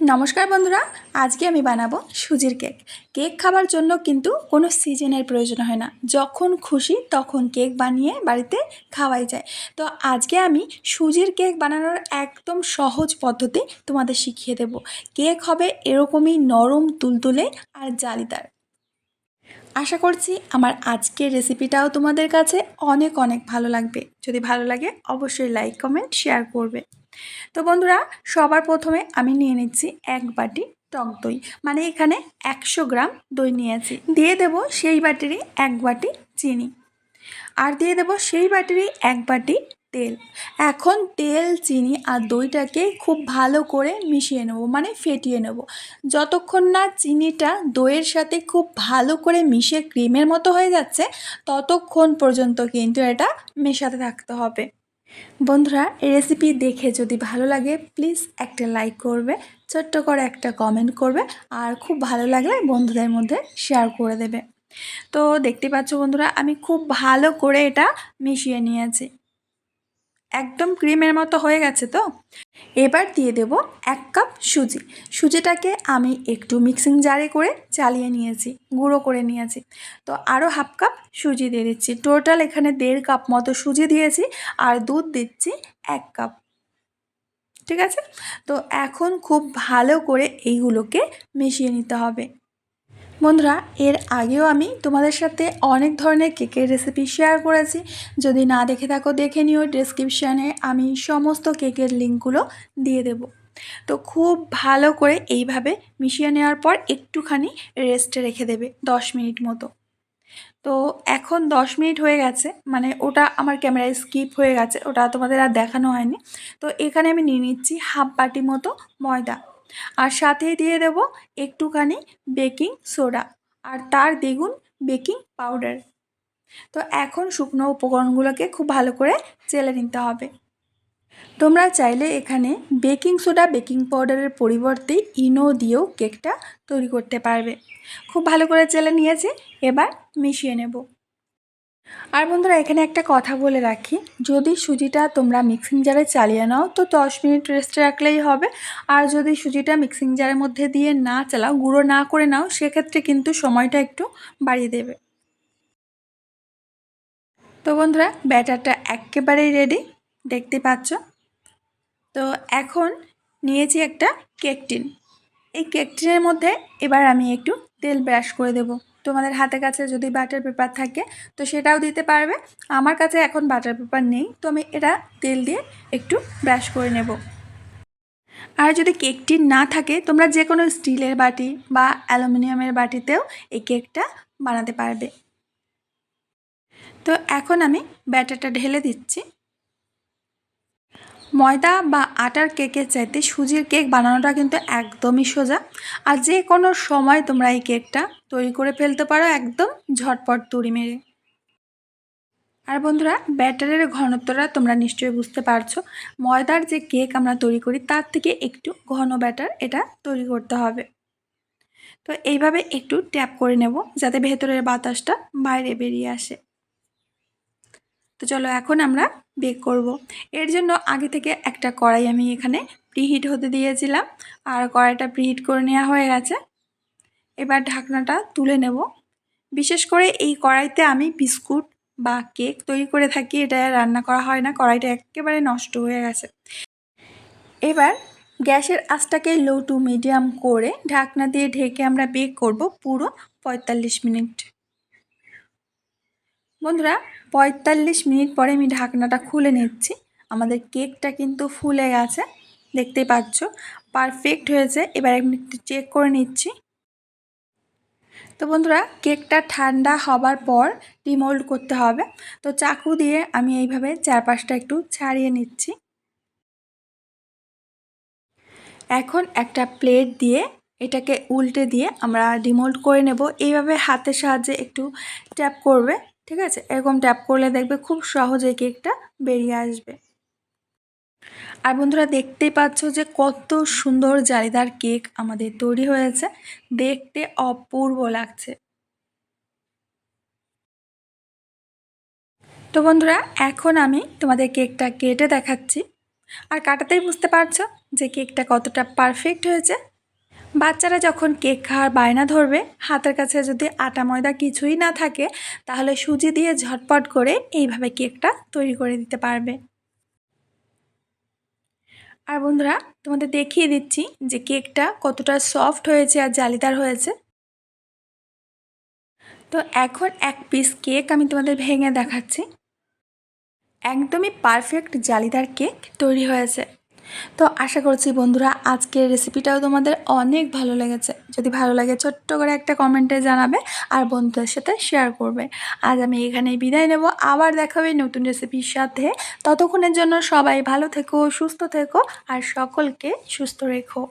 নমস্কার বন্ধুরা, আজকে আমি বানাবো সুজির কেক। কেক খাবার জন্য কিন্তু কোনো সিজনের প্রয়োজন হয় না। যখন খুশি তখন কেক বানিয়ে বাড়িতে খাওয়াই যায়। তো আজকে আমি সুজির কেক বানানোর একদম সহজ পদ্ধতি তোমাদের শিখিয়ে দেব। কেক হবে এরকমই নরম, তুলতুলে আর জালিদার। আশা করছি আমার আজকের রেসিপিটাও তোমাদের কাছে অনেক অনেক ভালো লাগবে। যদি ভালো লাগে অবশ্যই লাইক, কমেন্ট, শেয়ার করবে। তো বন্ধুরা, সবার প্রথমে আমি নিয়ে নিচ্ছি এক বাটি টক দই। মানে এখানে একশো গ্রাম দই নিয়েছি। দিয়ে দেব সেই বাটিরই এক বাটি চিনি। আর দিয়ে দেব সেই বাটিরই এক বাটি তেল। এখন তেল, চিনি আর দইটাকে খুব ভালো করে মিশিয়ে নেব মানে ফেটিয়ে নেব। যতক্ষণ না চিনিটা দইয়ের সাথে খুব ভালো করে মিশে ক্রিমের মতো হয়ে যাচ্ছে, ততক্ষণ পর্যন্ত কিন্তু এটা মেশাতে থাকতে হবে। বন্ধুরা রেসিপি দেখে যদি ভালো লাগে প্লিজ একটা লাইক করবে, ছোট্ট করে একটা কমেন্ট করবে, আর খুব ভালো লাগলে বন্ধুদের মধ্যে শেয়ার করে দেবে। তো দেখতে পাচ্ছ বন্ধুরা, আমি খুব ভালো করে এটা মিশিয়ে নিয়েছি। একদম ক্রিমের মতো হয়ে গেছে তো? এবার দিয়ে দেব এক কাপ সুজি। সুজিটাকে আমি একটু মিক্সিং জারে করে চালিয়ে নিয়েছি, গুঁড়ো করে নিয়েছি। তো আরও হাফ কাপ সুজি দিয়ে দিচ্ছি। টোটাল এখানে দেড় কাপ মতো সুজি দিয়েছি আর দুধ দিচ্ছি এক কাপ। ঠিক আছে? তো এখন খুব ভালো করে এইগুলোকে মিশিয়ে নিতে হবে। বন্ধুরা, এর আগেও আমি তোমাদের সাথে অনেক ধরনের কেকের রেসিপি শেয়ার করেছি। যদি না দেখে থাকো, দেখে নিও। ডিসক্রিপশানে আমি সমস্ত কেকের লিঙ্কগুলো দিয়ে দেব। তো খুব ভালো করে এইভাবে মিশিয়ে নেওয়ার পর একটুখানি রেস্টে রেখে দেবে, দশ মিনিট মতো। তো এখন দশ মিনিট হয়ে গেছে মানে ওটা আমার ক্যামেরায় স্কিপ হয়ে গেছে, ওটা তোমাদের আর দেখানো হয়নি। তো এখানে আমি নিয়ে নিচ্ছি হাফ বাটি মতো ময়দা। আর সাথেই দিয়ে দেব একটুখানি বেকিং সোডা আর তার দ্বিগুণ বেকিং পাউডার। তো এখন শুকনো উপকরণগুলোকে খুব ভালো করে চেলে নিতে হবে। তোমরা চাইলে এখানে বেকিং সোডা, বেকিং পাউডারের পরিবর্তে ইনো দিয়েও কেকটা তৈরি করতে পারবে। খুব ভালো করে চেলে নিয়েছি, এবার মিশিয়ে নেব। আর বন্ধুরা, এখানে একটা কথা বলে রাখি। যদি সুজিটা তোমরা মিক্সিং জারে চালিয়ে নাও, তো দশ মিনিট রেস্টে রাখলেই হবে। আর যদি সুজিটা মিক্সিং জারের মধ্যে দিয়ে না চালাও, গুঁড়ো না করে নাও, সেক্ষেত্রে কিন্তু সময়টা একটু বাড়িয়ে দেবে। তো বন্ধুরা, ব্যাটারটা একেবারেই রেডি দেখতে পাচ্ছ? তো এখন নিয়েছি একটা কেক টিন এই কেক টিনের মধ্যে এবার আমি একটু তেল ব্রাশ করে দেব। তোমাদের হাতে কাছে যদি বাটার পেপার থাকে, তো সেটাও দিতে পারবে। আমার কাছে এখন বাটার পেপার নেই, তো আমি এটা তেল দিয়ে একটু ব্রাশ করে নেব। আর যদি কেকটি না থাকে, তোমরা যে কোনো স্টিলের বাটি বা অ্যালুমিনিয়ামের বাটিতেও এই কেকটা বানাতে পারবে। তো এখন আমি ব্যাটারটা ঢেলে দিচ্ছি। ময়দা বা আটার কেকের চাইতে সুজির কেক বানানোটা কিন্তু একদমই সোজা। আর যে কোনো সময় তোমরা এই কেকটা তৈরি করে ফেলতে পারো একদম ঝটপট তুড়ি মেরে। আর বন্ধুরা, ব্যাটারের ঘনত্বটা তোমরা নিশ্চয়ই বুঝতে পারছ। ময়দার যে কেক আমরা তৈরি করি, তার থেকে একটু ঘন ব্যাটার এটা তৈরি করতে হবে। তো এইভাবে একটু ট্যাপ করে নেব, যাতে ভেতরের বাতাসটা বাইরে বেরিয়ে আসে। তো চলো এখন আমরা বেক করব। এর জন্য আগে থেকে একটা কড়াই আমি এখানে প্রিহিট হতে দিয়েছিলাম আর কড়াইটা প্রিহিট করে নেওয়া হয়ে গেছে। এবার ঢাকনাটা তুলে নেব। বিশেষ করে এই কড়াইতে আমি বিস্কুট বা কেক তৈরি করে থাকি, এটা রান্না করা হয় না, কড়াইটা একেবারে নষ্ট হয়ে গেছে। এবার গ্যাসের আঁচটাকে লো টু মিডিয়াম করে ঢাকনা দিয়ে ঢেকে আমরা বেক করব পুরো পঁয়তাল্লিশ মিনিট। বন্ধুরা, পঁয়তাল্লিশ মিনিট পরে আমি ঢাকনাটা খুলে নিচ্ছি। আমাদের কেকটা কিন্তু ফুলে গেছে, দেখতেই পাচ্ছ। পারফেক্ট হয়েছে, এবার আমি একটু চেক করে নিচ্ছি। তো বন্ধুরা, কেকটা ঠান্ডা হবার পর ডিমোল্ড করতে হবে। তো চাকু দিয়ে আমি এইভাবে চারপাশটা একটু ছাড়িয়ে নিচ্ছি। এখন একটা প্লেট দিয়ে এটাকে উল্টে দিয়ে আমরা ডিমোল্ড করে নেব। এইভাবে হাতের সাহায্যে একটু ট্যাপ করবে। ঠিক আছে? এরকম ট্যাপ করলে দেখবে খুব সহজে কেকটা বেরিয়ে আসবে। আর বন্ধুরা দেখতেই পাচ্ছ যে কত সুন্দর জালিদার কেক আমাদের তৈরি হয়েছে। দেখতে অপূর্ব লাগছে। তো বন্ধুরা, এখন আমি তোমাদের কেকটা কেটে দেখাচ্ছি। আর কাটাতেই বুঝতে পারছ যে কেকটা কতটা পারফেক্ট হয়েছে। বাচ্চারা যখন কেক খাওয়ার বায়না ধরবে, হাতের কাছে যদি আটা ময়দা কিছুই না থাকে, তাহলে সুজি দিয়ে ঝটপট করে এইভাবে কেকটা তৈরি করে দিতে পারবে। আর বন্ধুরা, তোমাদের দেখিয়ে দিচ্ছি যে কেকটা কতটা সফট হয়েছে আর জালিদার হয়েছে। তো এখন এক পিস কেক আমি তোমাদের ভেঙে দেখাচ্ছি। একদমই পারফেক্ট জালিদার কেক তৈরি হয়েছে। তো আশা করছি বন্ধুরা আজকের রেসিপিটাও তোমাদের অনেক ভালো লেগেছে। যদি ভালো লাগে ছোট্ট করে একটা কমেন্টে জানাবে আর বন্ধুদের সাথে শেয়ার করবে। আজ আমি এখানেই বিদায় নেব। আবার দেখাবে নতুন রেসিপির সাথে। ততক্ষণের জন্য সবাই ভালো থেকো, সুস্থ থেকো আর সকলকে সুস্থ রেখো।